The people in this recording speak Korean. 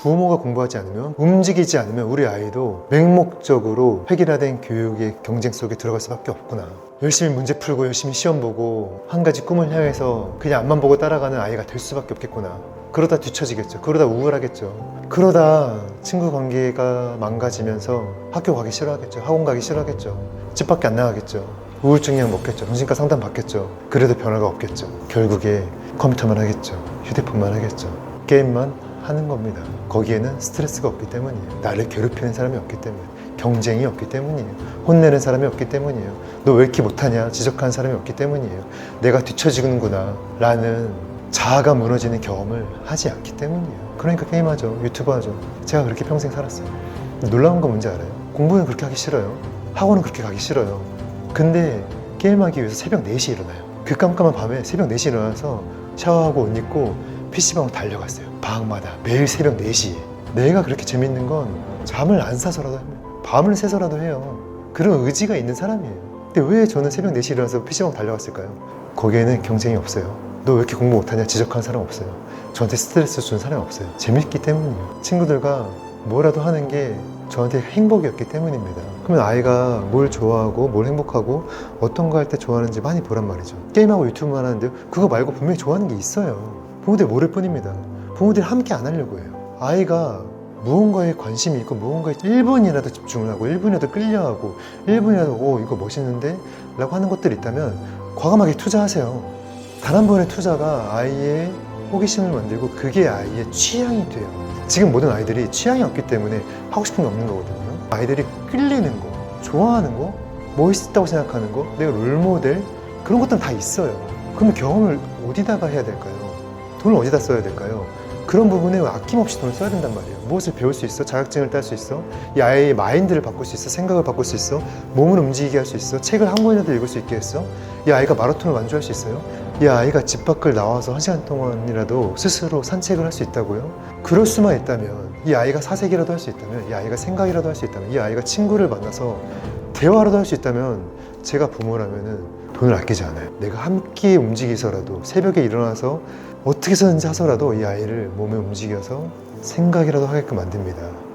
부모가 공부하지 않으면 움직이지 않으면 우리 아이도 맹목적으로 획일화된 교육의 경쟁 속에 들어갈 수밖에 없구나. 열심히 문제 풀고 열심히 시험 보고 한 가지 꿈을 향해서 그냥 앞만 보고 따라가는 아이가 될 수밖에 없겠구나. 그러다 뒤처지겠죠. 그러다 우울하겠죠. 그러다 친구 관계가 망가지면서 학교 가기 싫어하겠죠. 학원 가기 싫어하겠죠. 집 밖에 안 나가겠죠. 우울증약 먹겠죠. 정신과 상담 받겠죠. 그래도 변화가 없겠죠. 결국에 컴퓨터만 하겠죠. 휴대폰만 하겠죠. 게임만 하는 겁니다. 거기에는 스트레스가 없기 때문이에요. 나를 괴롭히는 사람이 없기 때문에. 경쟁이 없기 때문이에요. 혼내는 사람이 없기 때문이에요. 너 왜 이렇게 못하냐? 지적하는 사람이 없기 때문이에요. 내가 뒤처지는구나. 라는 자아가 무너지는 경험을 하지 않기 때문이에요. 그러니까 게임하죠. 유튜브 하죠. 제가 그렇게 평생 살았어요. 놀라운 건 뭔지 알아요? 공부는 그렇게 하기 싫어요. 학원은 그렇게 가기 싫어요. 근데 게임하기 위해서 새벽 4시에 일어나요. 그 깜깜한 밤에 새벽 4시에 일어나서 샤워하고 옷 입고 PC방으로 달려갔어요. 방학마다 매일 새벽 4시에. 내가 그렇게 재밌는 건 잠을 안 사서라도 합니다. 밤을 새서라도 해요. 그런 의지가 있는 사람이에요. 근데 왜 저는 새벽 4시에 일어나서 PC방 달려갔을까요? 거기에는 경쟁이 없어요. 너 왜 이렇게 공부 못하냐 지적하는 사람 없어요. 저한테 스트레스 주는 사람 없어요. 재밌기 때문이에요. 친구들과 뭐라도 하는 게 저한테 행복이었기 때문입니다. 그러면 아이가 뭘 좋아하고 뭘 행복하고 어떤 거 할 때 좋아하는지 많이 보란 말이죠. 게임하고 유튜브만 하는데 그거 말고 분명히 좋아하는 게 있어요. 부모들 모를 뿐입니다. 부모들이 함께 안 하려고 해요. 아이가 무언가에 관심이 있고 무언가에 1분이라도 집중을 하고 1분이라도 끌려하고 1분이라도 오 이거 멋있는데 라고 하는 것들이 있다면 과감하게 투자하세요. 단 한 번의 투자가 아이의 호기심을 만들고 그게 아이의 취향이 돼요. 지금 모든 아이들이 취향이 없기 때문에 하고 싶은 게 없는 거거든요. 아이들이 끌리는 거, 좋아하는 거, 멋있다고 생각하는 거, 내가 롤모델 그런 것들은 다 있어요. 그러면 경험을 어디다가 해야 될까요? 돈을 어디다 써야 될까요? 그런 부분에 아낌없이 돈을 써야 된단 말이에요. 무엇을 배울 수 있어? 자격증을 딸 수 있어? 이 아이의 마인드를 바꿀 수 있어? 생각을 바꿀 수 있어? 몸을 움직이게 할 수 있어? 책을 한 권이라도 읽을 수 있게 했어? 이 아이가 마라톤을 완주할 수 있어요? 이 아이가 집 밖을 나와서 한 시간 동안이라도 스스로 산책을 할 수 있다고요? 그럴 수만 있다면 이 아이가 사색이라도 할 수 있다면 이 아이가 생각이라도 할 수 있다면 이 아이가 친구를 만나서 대화라도 할 수 있다면 제가 부모라면은 돈을 아끼지 않아요. 내가 함께 움직이서라도 새벽에 일어나서 어떻게 해서든지 하서라도 이 아이를 몸에 움직여서 생각이라도 하게끔 만듭니다.